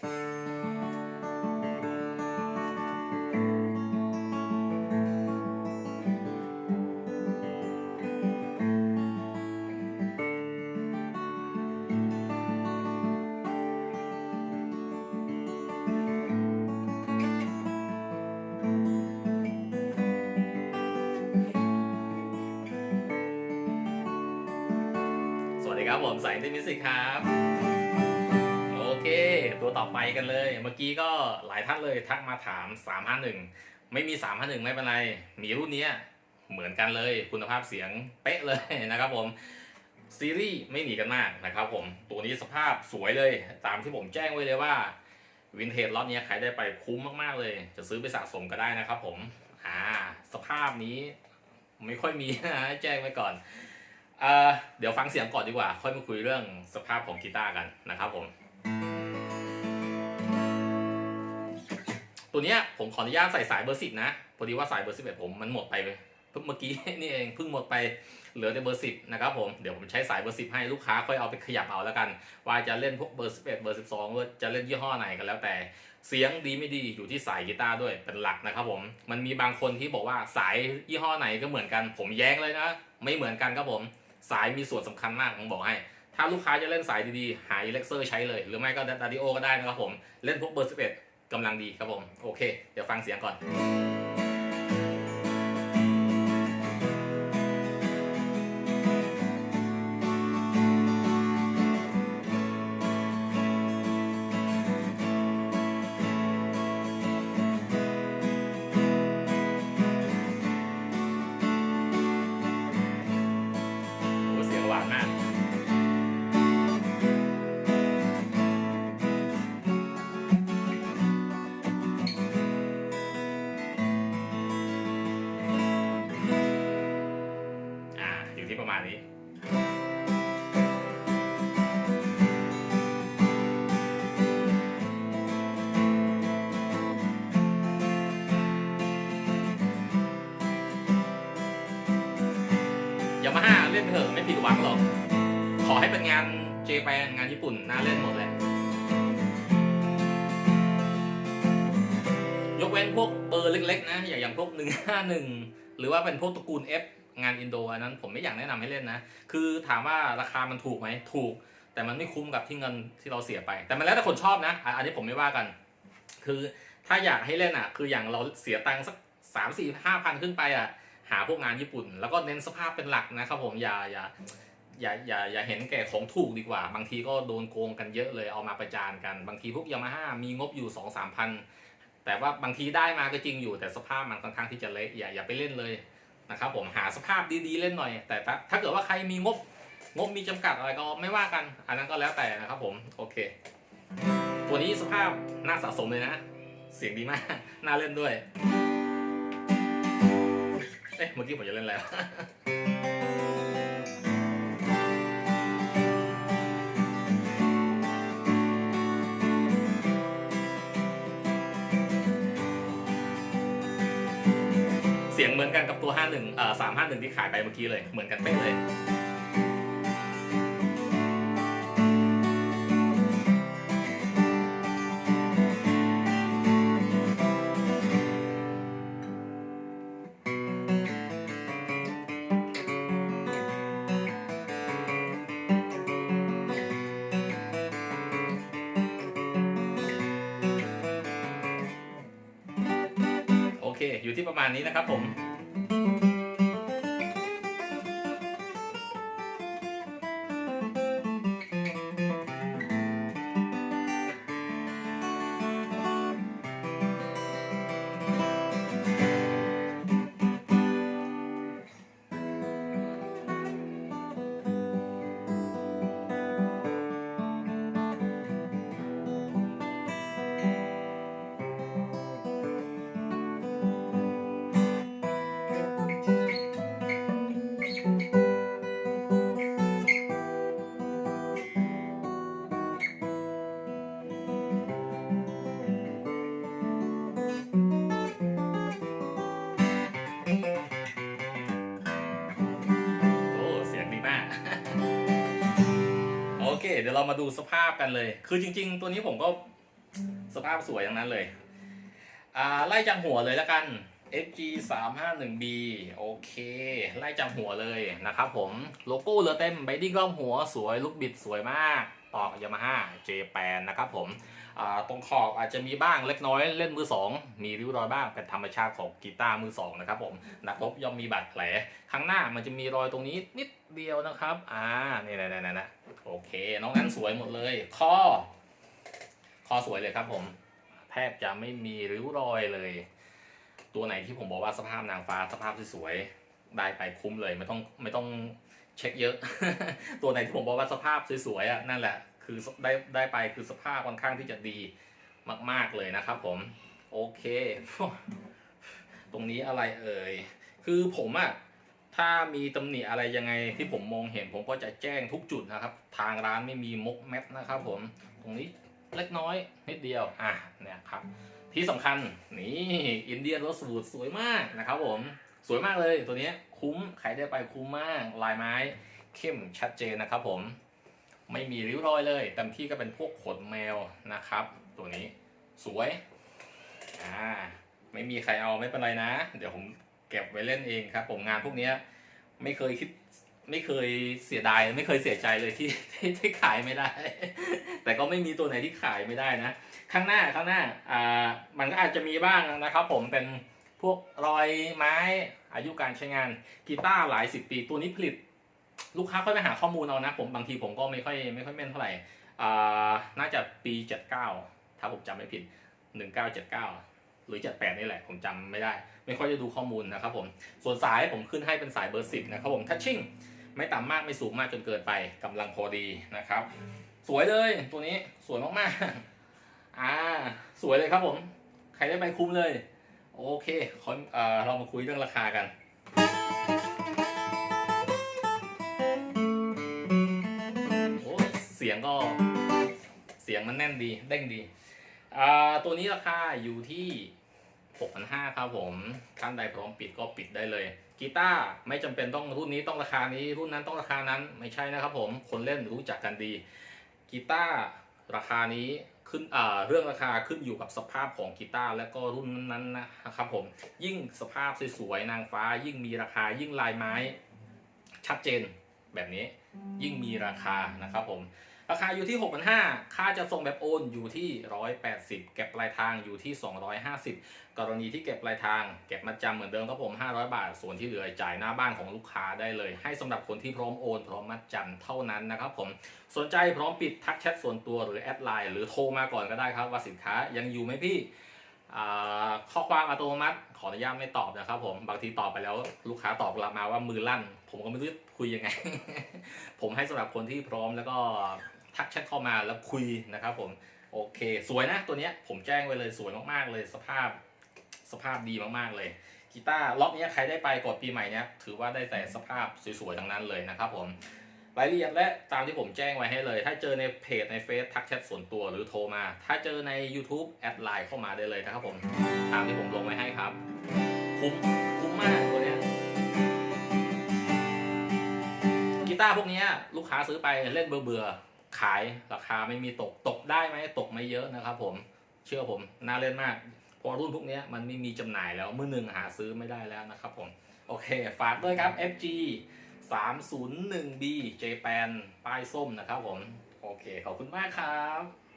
สวัสดีครับผมสายเทนนิสครับ ต่อไปกันเลย เมื่อกี้ก็หลายท่านเลยทักมาถาม 351 ไม่มี 351 ไม่เป็นไร มีรุ่นนี้เหมือนกันเลย คุณภาพเสียงเป๊ะเลยนะครับผมซีรีส์ไม่หนีกันมากนะครับผมตัวนี้สภาพสวยเลย ตามที่ผมแจ้งไว้เลยว่าวินเทจล็อตนี้ใครได้ไปคุ้มมากๆเลย จะซื้อไปสะสมก็ได้นะครับผมอ่าสภาพนี้ไม่ค่อยมีนะแจ้งไว้ก่อนเออเดี๋ยวฟังเสียงก่อนดีกว่า ค่อยมาคุยเรื่องสภาพของกีตาร์กันนะครับผม ตัวเนี้ยผมขออนุญาตใส่สายเบอร์สิบนะพอดีว่าสายเบอร์สิบเอ็ดผมมันหมดไปเพิ่งเมื่อกี้นี่เองเพิ่งหมดไปเหลือแต่เบอร์สิบนะครับผมเดี๋ยวผมใช้สายเบอร์สิบให้ลูกค้าค่อยเอาไปขยับเอาแล้วกัน ว่าจะเล่นพวกเบอร์สิบเอ็ดเบอร์สิบสองจะเล่นยี่ห้อไหนกันแล้วแต่เสียงดีไม่ดีอยู่ที่สายกีตาร์ด้วยเป็นหลักนะครับผมมันมีบางคนที่บอกว่าสายยี่ห้อไหนก็เหมือนกัน ผมแย้งเลยนะ ไม่เหมือนกันครับผมสายมีส่วนสำคัญมากผมบอกให้ ถ้าลูกค้าจะเล่นสายดีๆ หาอิเล็กเซอร์ใช้เลย หรือไม่ก็ดาดิโอก็ได้นะครับผมเล่นพวกเบอร์11 กำลังดีครับผม โอเค เดี๋ยวฟังเสียงก่อน ยู่ที่ประมาณนี้ยามาฮ่าเล่นไปเถอะไม่ผิดหวังหรอก ขอให้เป็นงานเจแปนงานญี่ปุ่นน่าเล่นหมดแหละยกเว้นพวกเบอร์เล็กๆนะ อย่างอย่างพวก151หรือว่าเป็นพวกตระกูล F งานอินโดอันนั้นผมไม่อยากแนะนำให้เล่นนะ คือถามว่าราคามันถูกไหมถูก แต่มันไม่คุ้มกับที่เงินที่เราเสียไป แต่มันแล้วแต่คนชอบนะอะอันนี้ผมไม่ว่ากัน คือถ้าอยากให้เล่นอะ คืออย่างเราเสียตังค์สักสามสี่ห้าพันขึ้นไปอะ หาพวกงานญี่ปุ่น แล้วก็เน้นสภาพเป็นหลักนะครับผมอย่าอย่าอย่าอย่าอย่าเห็นแก่ของถูกดีกว่า บางทีก็โดนโกงกันเยอะเลยเอามาประจานกัน บางทีพวกยามาฮ่ามีงบอยู่สองสามพันแต่ว่าบางทีได้มาก็จริงอยู่แต่สภาพมันค่อนข้างที่จะเละอย่าอย่าไปเล่นเลย นะครับผมหาสภาพดีๆเล่นหน่อย แต่ถ้าถ้าเกิดว่าใครมีงบงบมีจำกัดอะไรก็ไม่ว่ากัน อันนั้นก็แล้วแต่นะครับผมโอเค ตัวนี้สภาพน่าสะสมเลยนะ เสียงดีมาก น่าเล่นด้วย เอ๊ะเมื่อกี้ผมจะเล่นแล้ว เหมือนกันกับตัว 51เอ่อ351 ที่ขายไปเมื่อกี้เลย เหมือนกันเป๊ะเลย โอเค อยู่ที่ประมาณนี้นะครับผม ดี๋ยวเรามาดูสภาพกันเลย คือจริง ๆ ตัวนี้ผมก็สภาพสวยอย่างนั้นเลยอ่าไล่จากหัวเลยแล้วกัน FG 3 5 1 B โอเค ไล่จากหัวเลยนะครับผมโลโก้เรือเต็มใบดิ้งรอบหัวสวยลูกบิดสวยมาก ต่อยามาฮ่าเจแปนนะครับผม ตรงขอบอาจจะมีบ้างเล็กน้อยเล่นมือสองมีริ้วรอยบ้างเป็นธรรมชาติของกีตาร์มือสองนะครับผมนักรบย่อมมีบาดแผลข้างหน้ามันจะมีรอยตรงนี้นิดเดียวนะครับอ่านี่นะนะนะโอเค น้องนั้นสวยหมดเลยคอคอสวยเลยครับผมแทบจะไม่มีริ้วรอยเลย ตัวไหนที่ผมบอกว่าสภาพนางฟ้าสภาพสวยๆได้ไปคุ้มเลยไม่ต้องไม่ต้องเช็คเยอะ ตัวไหนที่ผมบอกว่าสภาพสวยๆอะนั่นแหละ คือได้ได้ไปคือสภาพค่อนข้างที่จะดีมาก ๆเลยนะครับ ผม โอเค ตรงนี้อะไรเอ่ย คือผมอะถ้ามีตำหนิอะไรยังไงที่ผมมองเห็น ผมก็จะแจ้งทุกจุดนะครับ ทางร้านไม่มีมกแมปนะครับ ผม ตรงนี้เล็กน้อยนิดเดียว อะเนี่ยครับ ที่สำคัญนี่อินเดียนรสบูดสวยมากนะครับ ผมสวยมากเลยตัวนี้คุ้มใครได้ไปคุ้มมากลายไม้เข้มชัดเจนนะครับผม ไม่มีริ้วรอยเลยเต็มที่ก็เป็นพวกขนแมวนะครับ ตัวนี้สวยอ่าไม่มีใครเอาไม่เป็นไรนะ เดี๋ยวผมเก็บไว้เล่นเองครับ ผมงานพวกนี้ไม่เคยคิดไม่เคยเสียดายไม่เคยเสียใจเลยที่ที่ที่ขายไม่ได้ แต่ก็ไม่มีตัวไหนที่ขายไม่ได้นะ ข้างหน้าข้างหน้าอ่ามันก็อาจจะมีบ้างนะครับ ผมเป็นพวกรอยไม้อายุการใช้งานกีตาร์หลายสิบปีตัวนี้ผลิต ลูกค้าค่อยไปหาข้อมูลเอานะ ผมบางทีผมก็ไม่ค่อยไม่ค่อยแม่นเท่าไหร่น่าจะปี 79 ถ้าผมจำไม่ผิด 1979 หรือ 78 นี่แหละ ผมจำไม่ได้ ไม่ค่อยจะดูข้อมูลนะครับผมส่วนสายผมขึ้นให้เป็นสายเบอร์ 10 นะครับผมทัชชิ่งไม่ต่ำมากไม่สูงมากจนเกินไปกำลังพอดีนะครับ สวยเลยตัวนี้สวยมากๆอ่าสวยเลยครับผม ใครได้ไปคุ้มเลย โอเคขอเอ่อเรามาคุยเรื่องราคากัน สียงก็เสียงมันแน่นดีเด้งดีอ่าตัวนี้ราคาอยู่ที่ 6,500ครับผมท่านใดพร้อมปิดก็ปิดได้เลยกีตาร์ไม่จำเป็นต้องรุ่นนี้ต้องราคานี้ รุ่นนั้นต้องราคานั้นไม่ใช่นะครับผมคนเล่นรู้จักกันดีกีตาร์ราคานี้ขึ้นอ่าเรื่องราคาขึ้นอยู่กับสภาพของกีตาร์และก็รุ่นนั้นนะครับผมยิ่งสภาพสวยๆนางฟ้า ยิ่งมีราคายิ่งลายไม้ ชัดเจนแบบนี้ยิ่งมีราคานะครับผม ราคาอยู่ที่ 6,500 ค่าจะส่งแบบโอนอยู่ที่ 180 เก็บปลายทางอยู่ที่ 250 กรณีที่เก็บปลายทาง เก็บมาจำเหมือนเดิมครับผม 500 บาท ส่วนที่เหลือจ่ายหน้าบ้านของลูกค้าได้เลย ให้สำหรับคนที่พร้อมโอนพร้อมมัดจำเท่านั้นนะครับผม สนใจพร้อมปิดทักแชทส่วนตัวหรือแอดไลน์หรือโทรมาก่อนก็ได้ครับว่าสินค้ายังอยู่ไหมพี่ข้อความอัตโนมัติขออนุญาตไม่ตอบนะครับผมบางทีตอบไปแล้วลูกค้าตอบกลับมาว่ามือลั่น ผมก็ไม่รู้จะคุยยังไง ผมให้สำหรับคนที่พร้อมแล้วก็ ทักแชทเข้ามาแล้วคุยนะครับผมโอเค สวยนะตัวเนี้ยผมแจ้งไว้เลยสวยมากๆเลยสภาพสภาพดีมากๆเลยกีตาร์ล็อกเนี้ยใครได้ไปกดปีใหม่เนี้ยถือว่าได้แต่สภาพสวยๆทั้งนั้นเลยนะครับผมรายละเอียดและตามที่ผมแจ้งไว้ให้เลย ถ้าเจอในเพจในเฟซทักแชทส่วนตัวหรือโทรมา ถ้าเจอใน YouTube แอดไลน์เข้ามาได้เลยนะครับผมตามที่ผมลงไว้ให้ครับ คุ้มคุ้มมากตัวเนี้ยกีตาร์พวกเนี้ยลูกค้าซื้อไปเล่นเบื่อเบื่อๆ ขายราคาไม่มีตกตกได้ไหมตกไม่เยอะนะครับ ผมเชื่อผมน่าเล่นมากพอรุ่นพวกนี้มันไม่มีจำหน่ายแล้วมือหนึ่งหาซื้อไม่ได้แล้วนะครับผมโอเค ฝากด้วยครับ FG 301B Japan ป้ายส้มนะครับผม โอเค ขอบคุณมากครับ